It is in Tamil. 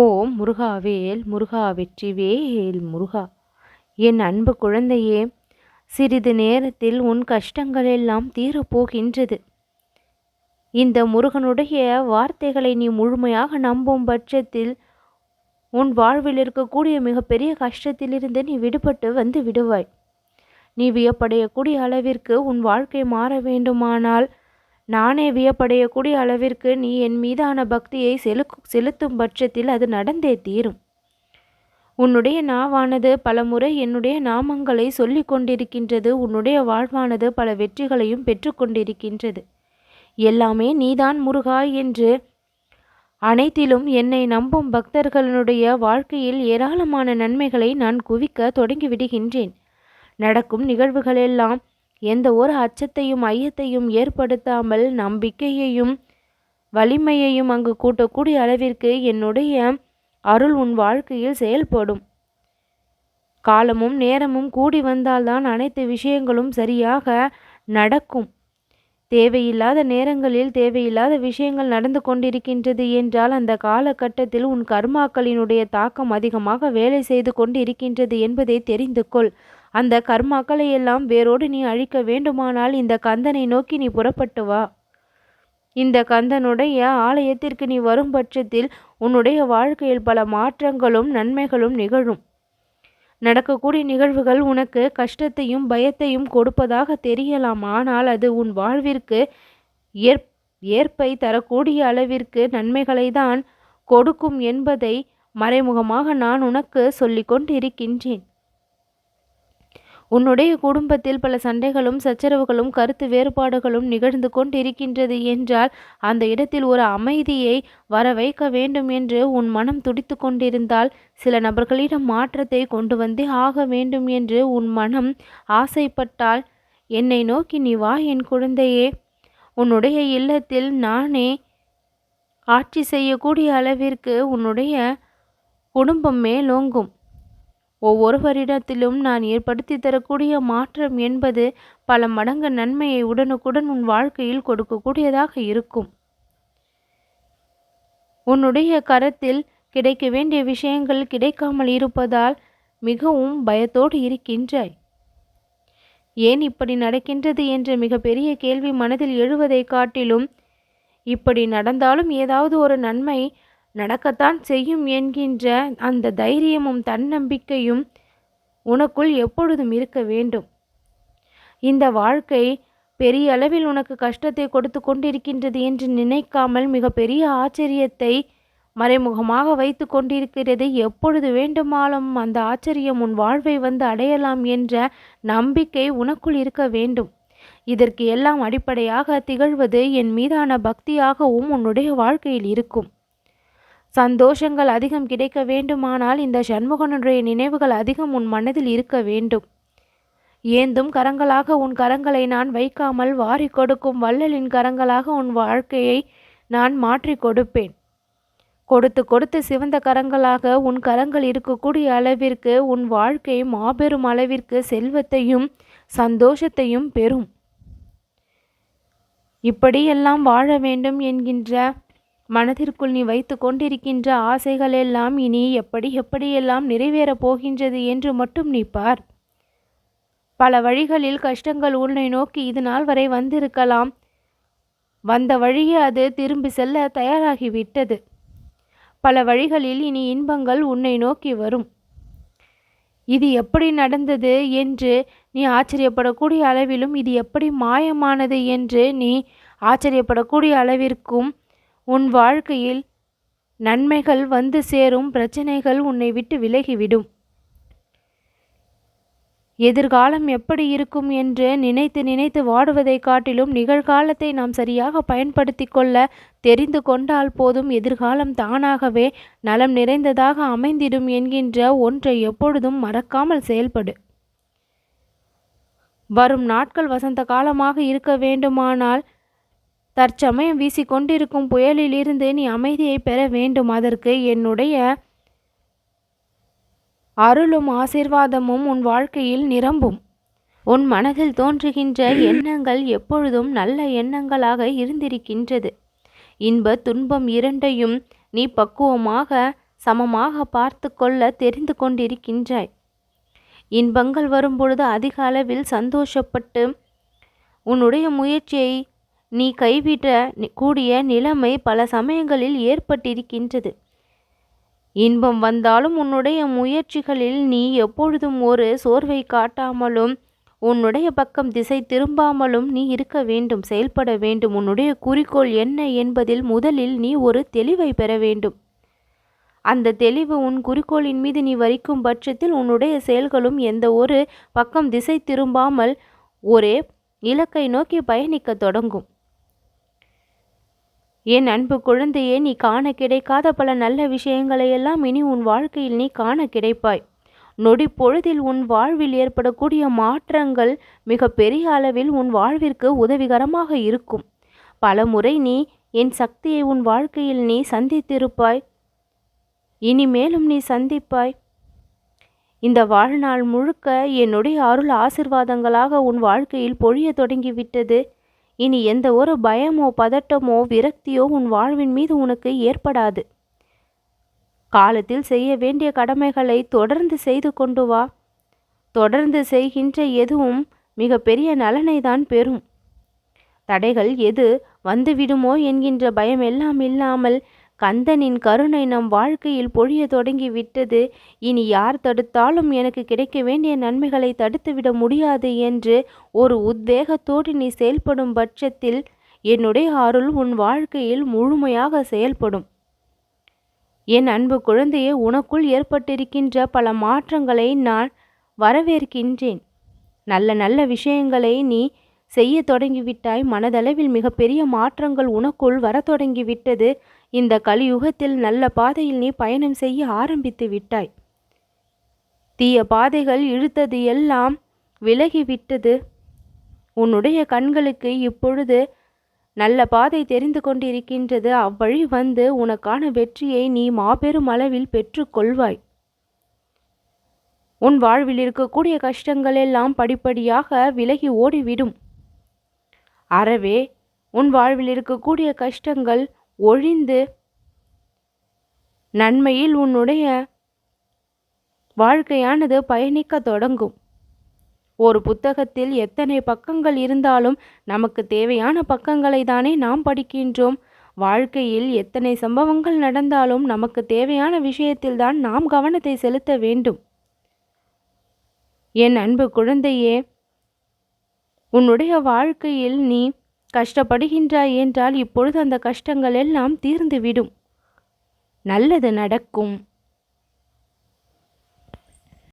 ஓம் முருகாவேல் முருகா வெற்றிவேல் முருகா. என் அன்பு குழந்தையே சிறிது நேரத்தில் உன் கஷ்டங்கள் எல்லாம் தீரப்போகின்றது இந்த முருகனுடைய வார்த்தைகளை நீ முழுமையாக நம்பும் பட்சத்தில் உன் வாழ்வில் இருக்கக்கூடிய மிகப்பெரிய கஷ்டத்திலிருந்து நீ விடுபட்டு வந்து விடுவாய். நீ வியப்படையக்கூடிய அளவிற்கு உன் வாழ்க்கை மாற வேண்டுமானால் நானே வியப்படையக்கூடிய அளவிற்கு நீ என் மீதான பக்தியை செலு செலுத்தும் பட்சத்தில் அது நடந்தே தீரும். உன்னுடைய நாவானது பலமுறை என்னுடைய நாமங்களை சொல்லிக் கொண்டிருக்கின்றது உன்னுடைய வாழ்வானது பல வெற்றிகளையும் பெற்றுக்கொண்டிருக்கின்றது எல்லாமே நீதான் முருகா என்று அனைத்திலும் என்னை நம்பும் பக்தர்களுடைய வாழ்க்கையில் ஏராளமான நன்மைகளை நான் குவிக்க தொடங்கிவிடுகின்றேன். நடக்கும் நிகழ்வுகளெல்லாம் எந்த ஒரு அச்சத்தையும் ஐயத்தையும் ஏற்படுத்தாமல் நம்பிக்கையையும் வலிமையையும் அங்கு கூட்டக்கூடிய அளவிற்கு என்னுடைய அருள் உன் வாழ்க்கையில் செயல்படும். காலமும் நேரமும் கூடி வந்தால்தான் அனைத்து விஷயங்களும் சரியாக நடக்கும். தேவையில்லாத நேரங்களில் தேவையில்லாத விஷயங்கள் நடந்து கொண்டிருக்கின்றது என்றால் அந்த காலகட்டத்தில் உன் கர்மாக்களினுடைய தாக்கம் அதிகமாக வேலை செய்து கொண்டு இருக்கின்றது என்பதை தெரிந்து கொள். அந்த கர்மாக்களை எல்லாம் வேரோடு நீ அழிக்க வேண்டுமானால் இந்த கந்தனை நோக்கி நீ புறப்பட்டு வா. இந்த கந்தனுடைய ஆலயத்திற்கு நீ வரும் பட்சத்தில் உன்னுடைய வாழ்க்கையில் பல மாற்றங்களும் நன்மைகளும் நிகழும். நடக்கக்கூடிய நிகழ்வுகள் உனக்கு கஷ்டத்தையும் பயத்தையும் கொடுப்பதாக தெரியலாம். ஆனால் அது உன் வாழ்விற்கு ஏற் ஏற்பை தரக்கூடிய அளவிற்கு நன்மைகளை தான் கொடுக்கும் என்பதை மறைமுகமாக நான் உனக்கு சொல்லிக்கொண்டு இருக்கின்றேன் உன்னுடைய குடும்பத்தில் பல சண்டைகளும் சச்சரவுகளும் கருத்து வேறுபாடுகளும் நிகழ்ந்து கொண்டிருக்கின்றது என்றால் அந்த இடத்தில் ஒரு அமைதியை வர வைக்க வேண்டும் என்று உன் மனம் துடித்து கொண்டிருந்தால் சில நபர்களிடம் மாற்றத்தை கொண்டு வந்தே ஆக வேண்டும் என்று உன் மனம் ஆசைப்பட்டால் என்னை நோக்கி நீ வா என் குழந்தையே. உன்னுடைய இல்லத்தில் நானே ஆட்சி செய்யக்கூடிய அளவிற்கு உன்னுடைய குடும்பம் மேலோங்கும். ஒவ்வொருவரிடத்திலும் நான் ஏற்படுத்தி தரக்கூடிய மாற்றம் என்பது பல மடங்கு நன்மையை உடனுக்குடன் உன் வாழ்க்கையில் கொடுக்கக்கூடியதாக இருக்கும். உன்னுடைய கரத்தில் கிடைக்க வேண்டிய விஷயங்கள் கிடைக்காமல் இருப்பதால் மிகவும் பயத்தோடு இருக்கின்றாய். ஏன் இப்படி நடக்கின்றது என்ற மிகப்பெரிய கேள்வி மனதில் எழுவதை காட்டிலும் இப்படி நடந்தாலும் ஏதாவது ஒரு நன்மை நடக்கத்தான் செய்யும் என்கின்ற அந்த தைரியமும் தன்னம்பிக்கையும் உனக்குள் எப்பொழுதும் இருக்க வேண்டும். இந்த வாழ்க்கை பெரிய அளவில் உனக்கு கஷ்டத்தை கொடுத்து கொண்டிருக்கின்றது என்று நினைக்காமல் மிக பெரிய ஆச்சரியத்தை மறைமுகமாக வைத்து கொண்டிருக்கிறது. எப்பொழுது வேண்டுமாலும் அந்த ஆச்சரியம் உன் வாழ்வை வந்து அடையலாம் என்ற நம்பிக்கை உனக்குள் இருக்க வேண்டும். இதற்கு எல்லாம் அடிப்படையாக திகழ்வது என் மீதான பக்தியாகவும் உன்னுடைய வாழ்க்கையில் இருக்கும். சந்தோஷங்கள் அதிகம் கிடைக்க வேண்டுமானால் இந்த சண்முகனுடைய நினைவுகள் அதிகம் உன் மனதில் இருக்க வேண்டும். ஏந்தும் கரங்களாக உன் கரங்களை நான் வைக்காமல் வாரி கொடுக்கும் வள்ளலின் கரங்களாக உன் வாழ்க்கையை நான் மாற்றி கொடுப்பேன். கொடுத்து கொடுத்து சிவந்த கரங்களாக உன் கரங்கள் இருக்கக்கூடிய அளவிற்கு உன் வாழ்க்கை மாபெரும் அளவிற்கு செல்வத்தையும் சந்தோஷத்தையும் பெறும். இப்படியெல்லாம் வாழ வேண்டும் என்கின்ற மனதிற்குள் நீ வைத்து கொண்டிருக்கின்ற ஆசைகளெல்லாம் இனி எப்படி எப்படியெல்லாம் நிறைவேறப் போகின்றது என்று மட்டும் நீ பார். பல வழிகளில் கஷ்டங்கள் உன்னை நோக்கி இது நாள் வரை வந்திருக்கலாம். வந்த வழியே அது திரும்பி செல்ல தயாராகிவிட்டது. பல வழிகளில் இனி இன்பங்கள் உன்னை நோக்கி வரும். இது எப்படி நடந்தது என்று நீ ஆச்சரியப்படக்கூடிய அளவிலும் இது எப்படி மாயமானது என்று நீ ஆச்சரியப்படக்கூடிய அளவிற்கும் உன் வாழ்க்கையில் நன்மைகள் வந்து சேரும் பிரச்சனைகள் உன்னை விட்டு விலகிவிடும். எதிர்காலம் எப்படி இருக்கும் என்று நினைத்து நினைத்து வாடுவதை காட்டிலும் நிகழ்காலத்தை நாம் சரியாக பயன்படுத்தி கொள்ள தெரிந்து கொண்டால் போதும். எதிர்காலம் தானாகவே நலம் நிறைந்ததாக அமைந்திடும் என்கின்ற ஒன்றை எப்பொழுதும் மறக்காமல் செயல்படு. வரும் நாட்கள் வசந்த காலமாக இருக்க வேண்டுமானால் தற்சமயம் வீசிக்கொண்டிருக்கும் புயலிலிருந்து நீ அமைதியை பெற வேண்டும். அதற்கு என்னுடைய அருளும் ஆசிர்வாதமும் உன் வாழ்க்கையில் நிரம்பும். உன் மனதில் தோன்றுகின்ற எண்ணங்கள் எப்பொழுதும் நல்ல எண்ணங்களாக இருந்திருக்கின்றது. இன்ப துன்பம் இரண்டையும் நீ பக்குவமாக சமமாக பார்த்து கொள்ள தெரிந்து கொண்டிருக்கின்றாய். இன்பங்கள் வரும்பொழுது அதிக அளவில் சந்தோஷப்பட்டு உன்னுடைய முயற்சியை நீ கைவிட கூடிய நிலைமை பல சமயங்களில் ஏற்பட்டிருக்கின்றது. இன்பம் வந்தாலும் உன்னுடைய முயற்சிகளில் நீ எப்பொழுதும் ஒரு சோர்வை காட்டாமலும் உன்னுடைய பக்கம் திசை திரும்பாமலும் நீ இருக்க வேண்டும் செயல்பட வேண்டும். உன்னுடைய குறிக்கோள் என்ன என்பதில் முதலில் நீ ஒரு தெளிவை பெற வேண்டும். அந்த தெளிவு உன் குறிக்கோளின் மீது நீ வரிக்கும் பட்சத்தில் உன்னுடைய செயல்களும் எந்த ஒரு பக்கம் திசை திரும்பாமல் ஒரே இலக்கை நோக்கி பயணிக்க தொடங்கும். என் அன்பு குழந்தையே நீ காண கிடைக்காத பல நல்ல விஷயங்களை எல்லாம் இனி உன் வாழ்க்கையில் நீ காண கிடைப்பாய். நொடி பொழுதில் உன் வாழ்வில் ஏற்படக்கூடிய மாற்றங்கள் மிக பெரிய அளவில் உன் வாழ்விற்கு உதவிகரமாக இருக்கும். பல முறை நீ என் சக்தியை உன் வாழ்க்கையில் நீ சந்தித்திருப்பாய். இனிமேலும் நீ சந்திப்பாய். இந்த வாழ்நாள் முழுக்க என்னுடைய அருள் ஆசிர்வாதங்களாக உன் வாழ்க்கையில் பொழிய தொடங்கிவிட்டது. இனி எந்த ஒரு பயமோ பதட்டமோ விரக்தியோ உன் வாழ்வின் மீது உனக்கு ஏற்படாது. காலத்தில் செய்ய வேண்டிய கடமைகளை தொடர்ந்து செய்து கொண்டு வா. தொடர்ந்து செய்கின்ற எதுவும் மிக பெரிய நலனை தான் பெறும். தடைகள் எது? வந்துவிடுமோ என்கின்ற பயம் எல்லாம் இல்லாமல் கந்தனின் கருணை நம் வாழ்க்கையில் பொழிய தொடங்கி விட்டது. இனி யார் தடுத்தாலும் எனக்கு கிடைக்க வேண்டிய நன்மைகளை தடுத்துவிட முடியாது என்று ஒரு உத்வேகத்தோடு நீ செயல்படும் பட்சத்தில் என்னுடைய அருள் உன் வாழ்க்கையில் முழுமையாக செயல்படும். என் அன்பு குழந்தையே உனக்குள் ஏற்பட்டிருக்கின்ற பல மாற்றங்களை நான் வரவேற்கின்றேன். நல்ல நல்ல விஷயங்களை நீ செய்ய தொடங்கிவிட்டாய். மனதளவில் மிகப்பெரிய மாற்றங்கள் உனக்குள் வர தொடங்கிவிட்டது. இந்த கலியுகத்தில் நல்ல பாதையில் நீ பயணம் செய்ய ஆரம்பித்து விட்டாய். தீய பாதைகள் இழுத்தது எல்லாம் விலகிவிட்டது. உன்னுடைய கண்களுக்கு இப்பொழுது நல்ல பாதை தெரிந்து கொண்டிருக்கின்றது. அவ்வழி வந்து உனக்கான வெற்றியை நீ மாபெரும் அளவில் பெற்றுக்கொள்வாய். உன் வாழ்வில் இருக்கக்கூடிய கஷ்டங்கள் எல்லாம் படிப்படியாக விலகி ஓடிவிடும். அறவே உன் வாழ்வில் இருக்கக்கூடிய கஷ்டங்கள் ஒழிந்து நன்மையில் உன்னுடைய வாழ்க்கையானது பயணிக்க தொடங்கும். ஒரு புத்தகத்தில் எத்தனை பக்கங்கள் இருந்தாலும் நமக்கு தேவையான பக்கங்களை தானே நாம் படிக்கின்றோம். வாழ்க்கையில் எத்தனை சம்பவங்கள் நடந்தாலும் நமக்கு தேவையான விஷயத்தில்தான் நாம் கவனத்தை செலுத்த வேண்டும். என் அன்பு குழந்தையே உன்னுடைய வாழ்க்கையில் நீ கஷ்டப்படுகின்றாய் என்றால் இப்பொழுது அந்த கஷ்டங்கள் எல்லாம் தீர்ந்துவிடும். நல்லது நடக்கும்.